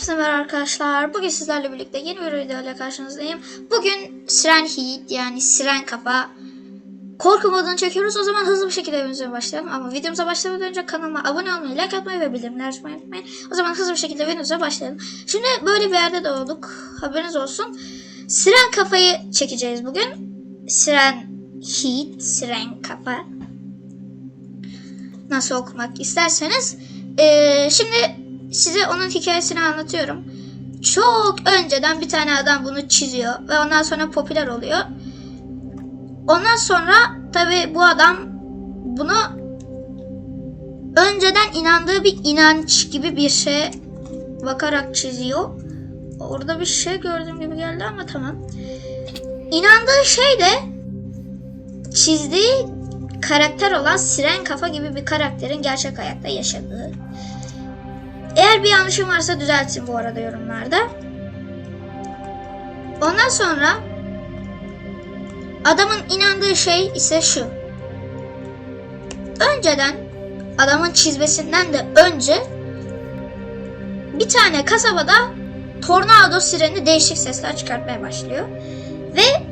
Hepinize merhaba arkadaşlar. Bugün sizlerle birlikte yeni bir video ile karşınızdayım. Bugün Siren Heat yani Siren Kafa korku modunu çekiyoruz. O zaman hızlı bir şekilde videomuza başlayalım. Ama videomuza başlamadan önce kanalıma abone olmayı, like atmayı ve bildirimleri açmayı unutmayın. O zaman hızlı bir şekilde videomuza başlayalım. Şimdi böyle bir yerde doğduk. Haberiniz olsun. Siren Kafa'yı çekeceğiz bugün. Siren Heat, Siren Kafa. Nasıl okumak isterseniz. Ee, şimdi size onun hikayesini anlatıyorum. Çok önceden bir tane adam bunu çiziyor ve ondan sonra popüler oluyor. Ondan sonra tabi bu adam bunu önceden inandığı bir inanç gibi bir şeye bakarak çiziyor. Orada bir şey gördüğüm gibi geldi ama tamam. İnandığı şey de çizdiği karakter olan Siren Kafa gibi bir karakterin gerçek hayatta yaşadığı. Eğer bir yanlışım varsa düzeltin bu arada yorumlarda. Ondan sonra adamın inandığı şey ise şu. Önceden adamın çizmesinden de önce bir tane kasabada tornado sireni değişik sesler çıkartmaya başlıyor. Ve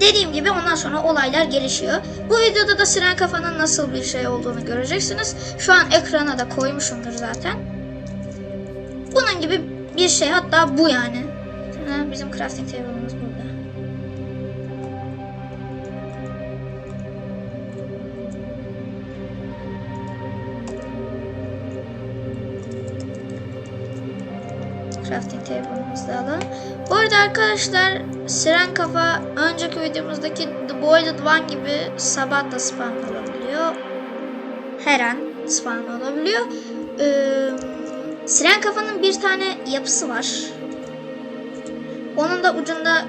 dediğim gibi ondan sonra olaylar gelişiyor. Bu videoda da Siren Kafa'nın nasıl bir şey olduğunu göreceksiniz. Şu an ekrana da koymuşumdur zaten. Bunun gibi bir şey hatta bu yani. Bizim crafting table'ımız burada. Crafting table'ımızı alalım. Bu arada arkadaşlar Siren Kafa önceki videomuzdaki The Boiled One gibi sabah da spawn olabiliyor. Her an spawn olabiliyor. Ee, Siren Kafa'nın bir tane yapısı var. Onun da ucunda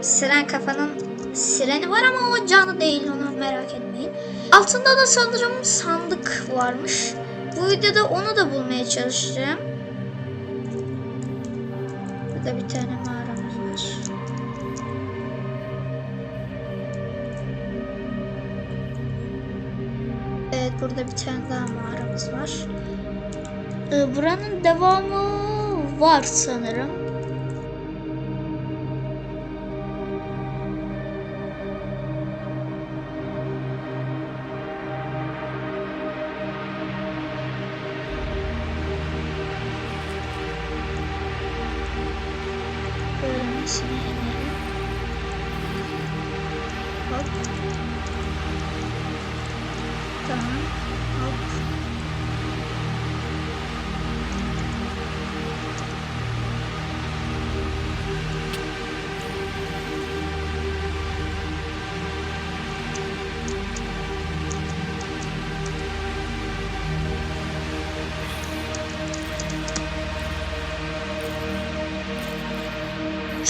Siren Kafa'nın sireni var ama o canlı değil onu merak etmeyin. Altında da sanırım sandık varmış. Bu videoda onu da bulmaya çalışacağım. Burada bir tane mağaramız var. Evet burada bir tane daha mağaramız var. Ee, buranın devamı var sanırım.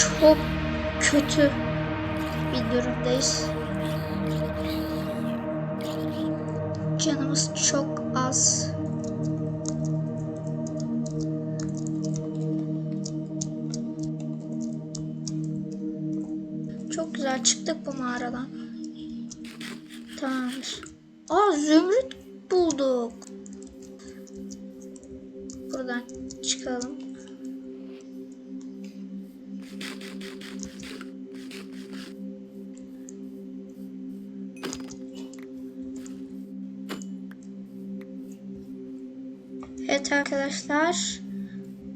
Çok kötü bir durumdayız. Canımız çok az. Çok güzel çıktık bu mağaradan. Tamamdır. Aa zümrüt bulduk. Buradan çıkalım. Arkadaşlar.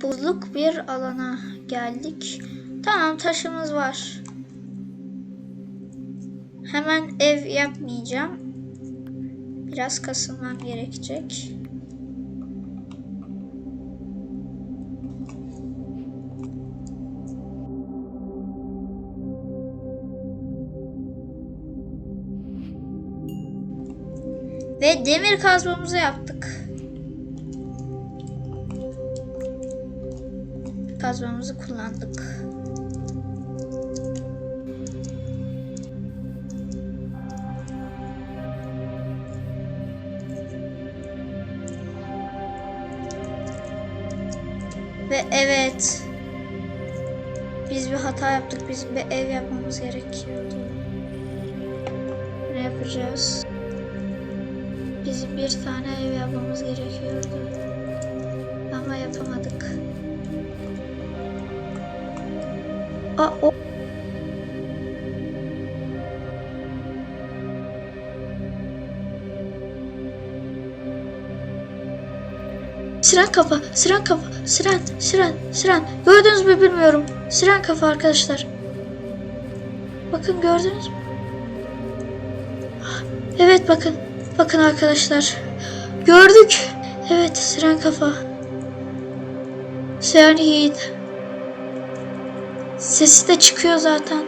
Buzluk bir alana geldik. Tamam taşımız var. Hemen ev yapmayacağım. Biraz kasılmam gerekecek. Ve demir kazmamızı yaptık. Kazmamızı kullandık. Ve evet. Biz bir hata yaptık. Bizim bir ev yapmamız gerekiyordu. Ne yapacağız? Bizim bir tane ev yapmamız gerekiyordu. Ama yapamadık. Aa, o... Siren kafa, siren kafa, siren, siren, siren. Gördünüz mü bilmiyorum. Siren kafa arkadaşlar. Bakın gördünüz mü? Evet bakın. Bakın arkadaşlar. Gördük. Evet siren kafa. Siren Heat. Sesi de çıkıyor zaten.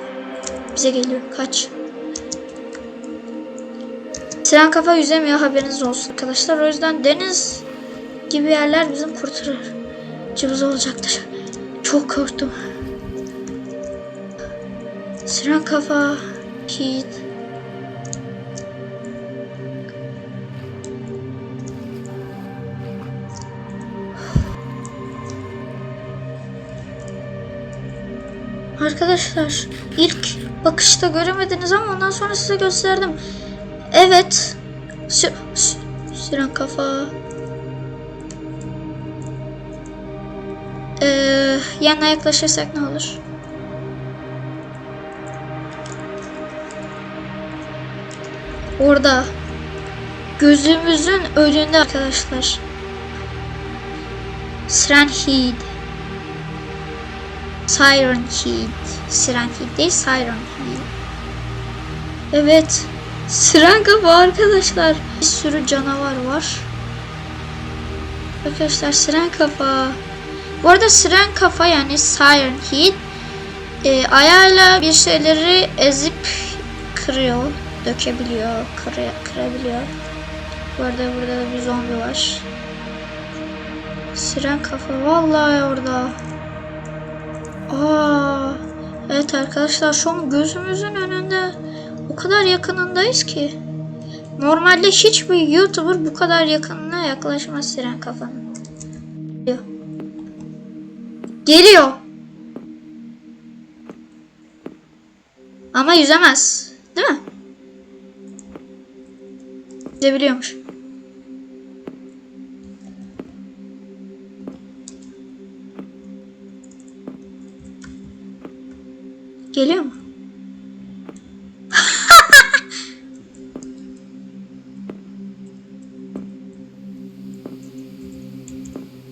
Bize geliyor. Kaç. Siren kafa yüzemiyor haberiniz olsun arkadaşlar. O yüzden deniz gibi yerler bizim kurtarır. Cıvız olacaktır. Çok korktum. Siren kafa. Heat. Arkadaşlar ilk bakışta göremediniz ama ondan sonra size gösterdim. Evet. Sü sü Siren kafa. Ee, yanına yaklaşırsak ne olur? Orada. Gözümüzün önünde arkadaşlar. Siren Heat. Siren Heat. Siren Heat değil, Siren Heat. Evet. Siren kafa arkadaşlar. Bir sürü canavar var. Arkadaşlar siren kafa. Bu arada siren kafa yani Siren Heat e, ayağıyla bir şeyleri ezip kırıyor, dökebiliyor, kırı, kırabiliyor. Bu arada burada da bir zombi var. Siren kafa vallahi orada. Aa, evet arkadaşlar şu an gözümüzün önünde o kadar yakınındayız ki. Normalde hiçbir YouTuber bu kadar yakınına yaklaşmaz Siren kafanın. Geliyor. Geliyor. Ama yüzemez. Değil mi? Yüzebiliyormuş. Geliyor mu?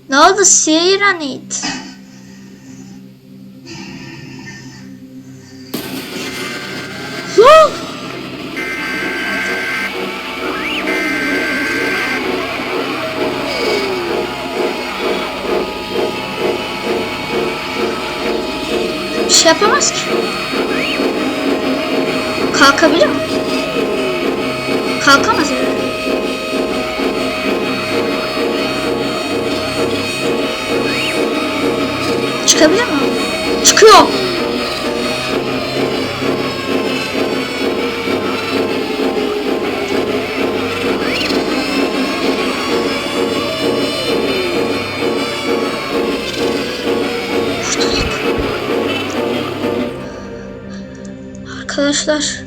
ne oldu Sirenit? Şey yapamaz ki. Kalkabilir mi? Kalkamaz herhalde. Çıkabilir mi? Çıkıyor. Arkadaşlar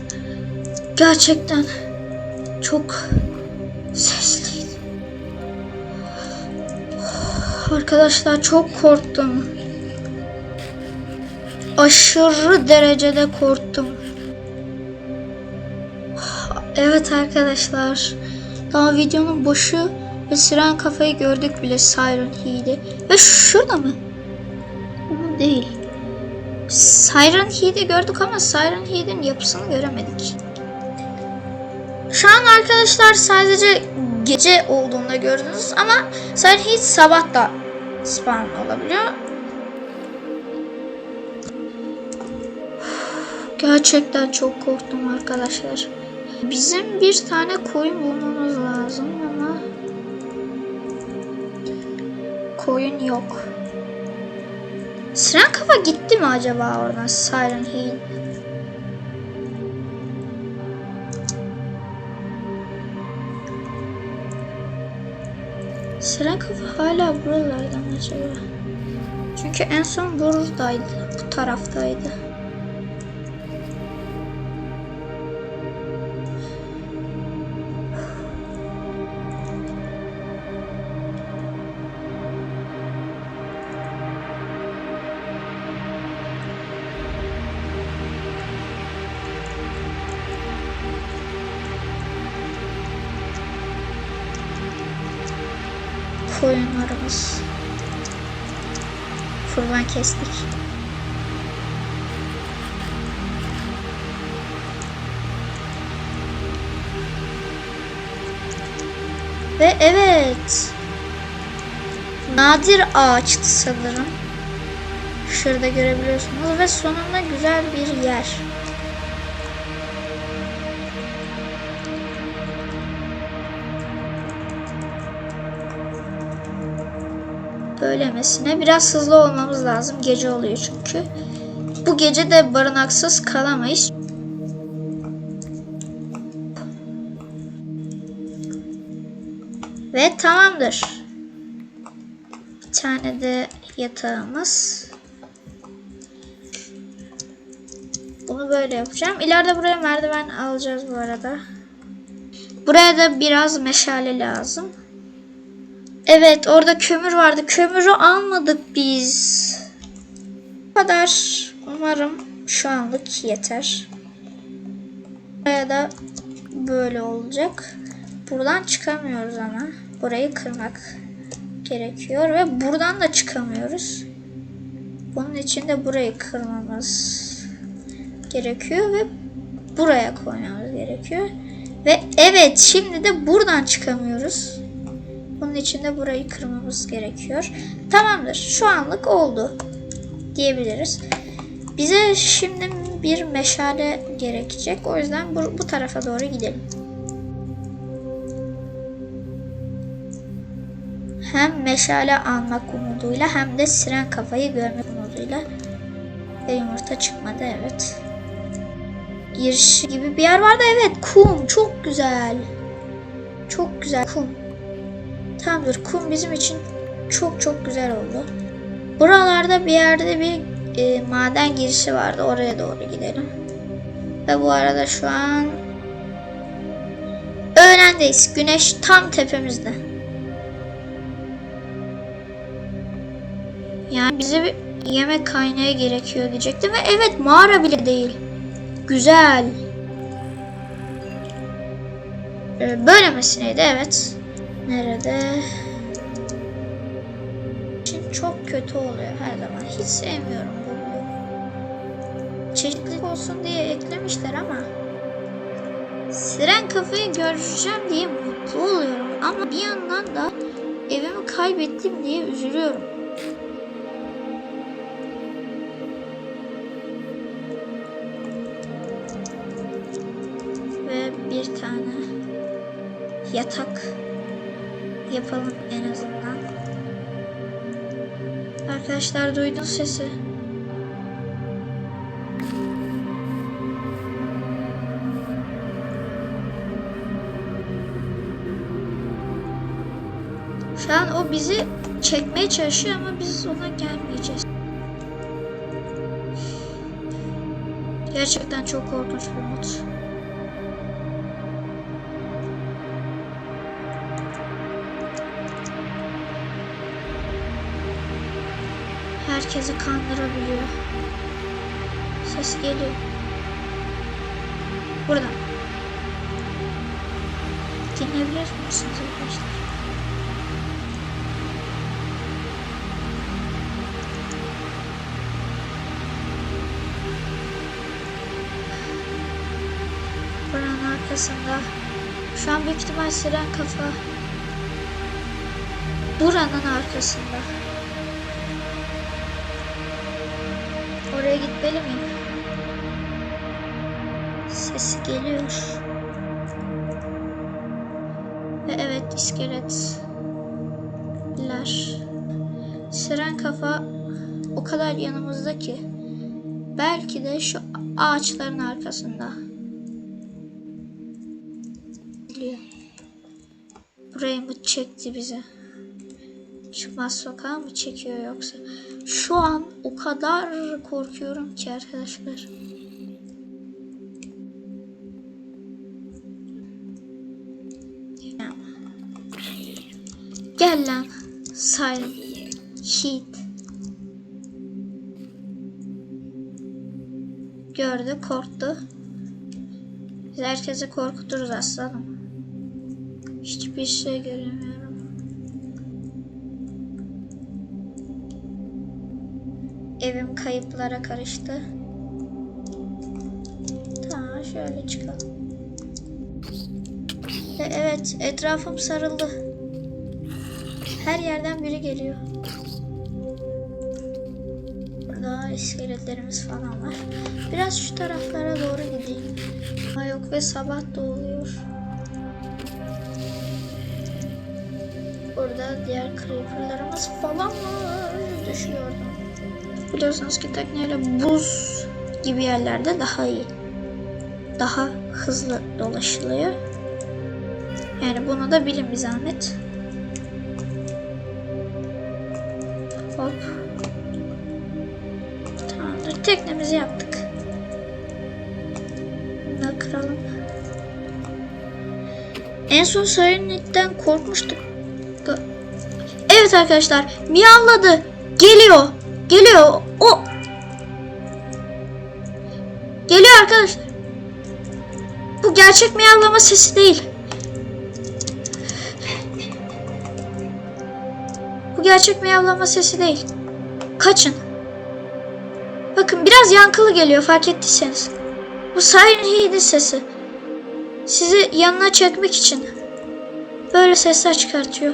gerçekten çok sesliydi. Arkadaşlar çok korktum. Aşırı derecede korktum. Evet arkadaşlar. Daha videonun başı ve siren kafayı gördük bile Siren Heat'i. Ve şurada mı? Değil. Siren Heat'i gördük ama Siren Heat'in yapısını göremedik. Şu an arkadaşlar sadece gece olduğunda gördünüz ama Siren Heat sabah da spawn olabiliyor. Gerçekten çok korktum arkadaşlar. Bizim bir tane koyun bulmamız lazım ama koyun yok. Siren kafa gitti mi acaba oradan Siren Hill? Siren kafa hala buralardan acaba? Çünkü en son buradaydı, bu taraftaydı. Koyunlarımız. Kurban kestik. Ve evet. Nadir ağaçtı sanırım. Şurada görebiliyorsunuz ve sonunda güzel bir yer. Böylemesine biraz hızlı olmamız lazım. Gece oluyor çünkü. Bu gece de barınaksız kalamayız. Ve tamamdır. Bir tane de yatağımız. Bunu böyle yapacağım. İleride buraya merdiven alacağız bu arada. Buraya da biraz meşale lazım. Evet orada kömür vardı. Kömürü almadık biz. Bu kadar. Umarım şu anlık yeter. Buraya da böyle olacak. Buradan çıkamıyoruz ama. Burayı kırmak gerekiyor ve buradan da çıkamıyoruz. Bunun için de burayı kırmamız gerekiyor ve buraya koymamız gerekiyor. Ve evet şimdi de buradan çıkamıyoruz. Bunun için de burayı kırmamız gerekiyor. Tamamdır. Şu anlık oldu diyebiliriz. Bize şimdi bir meşale gerekecek. O yüzden bu, bu tarafa doğru gidelim. Hem meşale almak umuduyla hem de siren kafayı görmek umuduyla. Ve yumurta çıkmadı evet. Giriş gibi bir yer vardı evet. Kum çok güzel. Çok güzel kum. Tamamdır. Kum bizim için çok çok güzel oldu. Buralarda bir yerde bir e, maden girişi vardı. Oraya doğru gidelim. Ve bu arada şu an öğlendeyiz. Güneş tam tepemizde. Yani bize bir yemek kaynağı gerekiyor diyecektim. Ve evet mağara bile değil. Güzel. Ee, böylemesineydi evet. Nerede? Şimdi çok kötü oluyor her zaman. Hiç sevmiyorum bunu. Çeşitlilik olsun diye eklemişler ama Siren kafayı göreceğim diye mutlu oluyorum ama bir yandan da evimi kaybettim diye üzülüyorum. Ve bir tane yatak yapalım en azından. Arkadaşlar duydun sesi. Şu an o bizi çekmeye çalışıyor ama biz ona gelmeyeceğiz. Gerçekten çok korkunç bir mod. Herkesi kandırabiliyor. Ses geliyor. Buradan. Dinleyebilir misiniz arkadaşlar? Buranın arkasında. Şu an büyük ihtimal siren kafa. Buranın arkasında. Oraya gitmeli miyim? Sesi geliyor. Ve evet iskeletler. Siren kafa o kadar yanımızda ki. Belki de şu ağaçların arkasında. Geliyor. Burayı mı çekti bize? Çıkmaz sokağa mı çekiyor yoksa? Şu an o kadar korkuyorum ki arkadaşlar. Gel lan. Silent Heat. Gördü, korktu. Biz herkesi korkuturuz aslanım. Hiçbir şey göremiyorum. Evim kayıplara karıştı. Tamam şöyle çıkalım. Ve evet etrafım sarıldı. Her yerden biri geliyor. Burada iskeletlerimiz falan var. Biraz şu taraflara doğru gideyim. Ha yok ve sabah da oluyor. Burada diğer creeperlarımız falan var. Düşüyordum. Biliyorsunuz ki tekneyle buz gibi yerlerde daha iyi. Daha hızlı dolaşılıyor. Yani bunu da bilin bir zahmet. Hop. Tamamdır. Teknemizi yaptık. Bunu da kıralım. En son Sirenet'ten korkmuştuk. Evet arkadaşlar. Miyavladı. Geliyor. Geliyor. O. Geliyor arkadaşlar. Bu gerçek miyavlama sesi değil. Bu gerçek miyavlama sesi değil. Kaçın. Bakın biraz yankılı geliyor fark ettiyseniz. Bu Siren Head'in sesi. Sizi yanına çekmek için böyle sesler çıkartıyor.